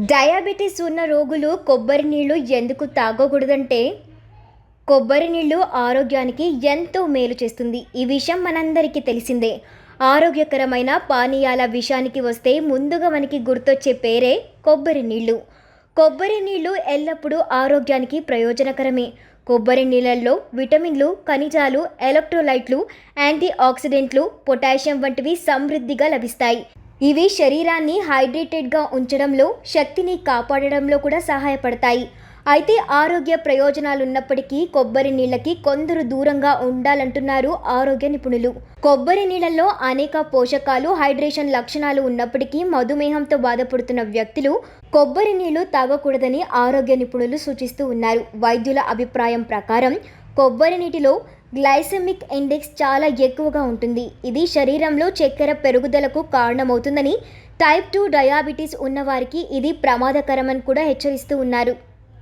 Diabetes ఉన్న రోగులు కొబ్బరి నీళ్ళు ఎందుకు తాగకూడదంటే కొబ్బరి నీళ్ళు ఆరోగ్యానికి ఎంతో మేలు చేస్తుంది. ఈ విషయం మనందరికీ తెలిసిందే. ఆరోగ్యకరమైన పానీయాల విషయానికి వస్తే ముందుగా మనకి గుర్తొచ్చే పేరే కొబ్బరి నీళ్ళు. కొబ్బరి నీళ్ళు ఎల్లప్పుడూ ఆరోగ్యానికి ప్రయోజనకరమే. కొబ్బరి నీళ్ళల్లో విటమిన్లు ఖనిజాలు ఎలక్ట్రోలైట్లు యాంటీ ఆక్సిడెంట్లు పొటాషియం వంటివి సమృద్ధిగా లభిస్తాయి. ఇవి శరీరాన్ని హైడ్రేటెడ్గా ఉంచడంలో శక్తిని కాపాడడంలో కూడా సహాయపడతాయి. అయితే ఆరోగ్య ప్రయోజనాలు ఉన్నప్పటికీ కొబ్బరి నీళ్ళకి కొందరు దూరంగా ఉండాలంటున్నారు ఆరోగ్య నిపుణులు. కొబ్బరి నీళ్ళల్లో అనేక పోషకాలు హైడ్రేషన్ లక్షణాలు ఉన్నప్పటికీ మధుమేహంతో బాధపడుతున్న వ్యక్తులు కొబ్బరి నీళ్ళు తాగకూడదని ఆరోగ్య నిపుణులు సూచిస్తూ ఉన్నారు. వైద్యుల అభిప్రాయం ప్రకారం కొబ్బరి నీటిలో గ్లైసెమిక్ ఇండెక్స్ చాలా ఎక్కువగా ఉంటుంది. ఇది శరీరంలో చక్కెర పెరుగుదలకు కారణమవుతుందని టైప్ టూ డయాబెటీస్ ఉన్నవారికి ఇది ప్రమాదకరమని కూడా హెచ్చరిస్తూ ఉన్నారు.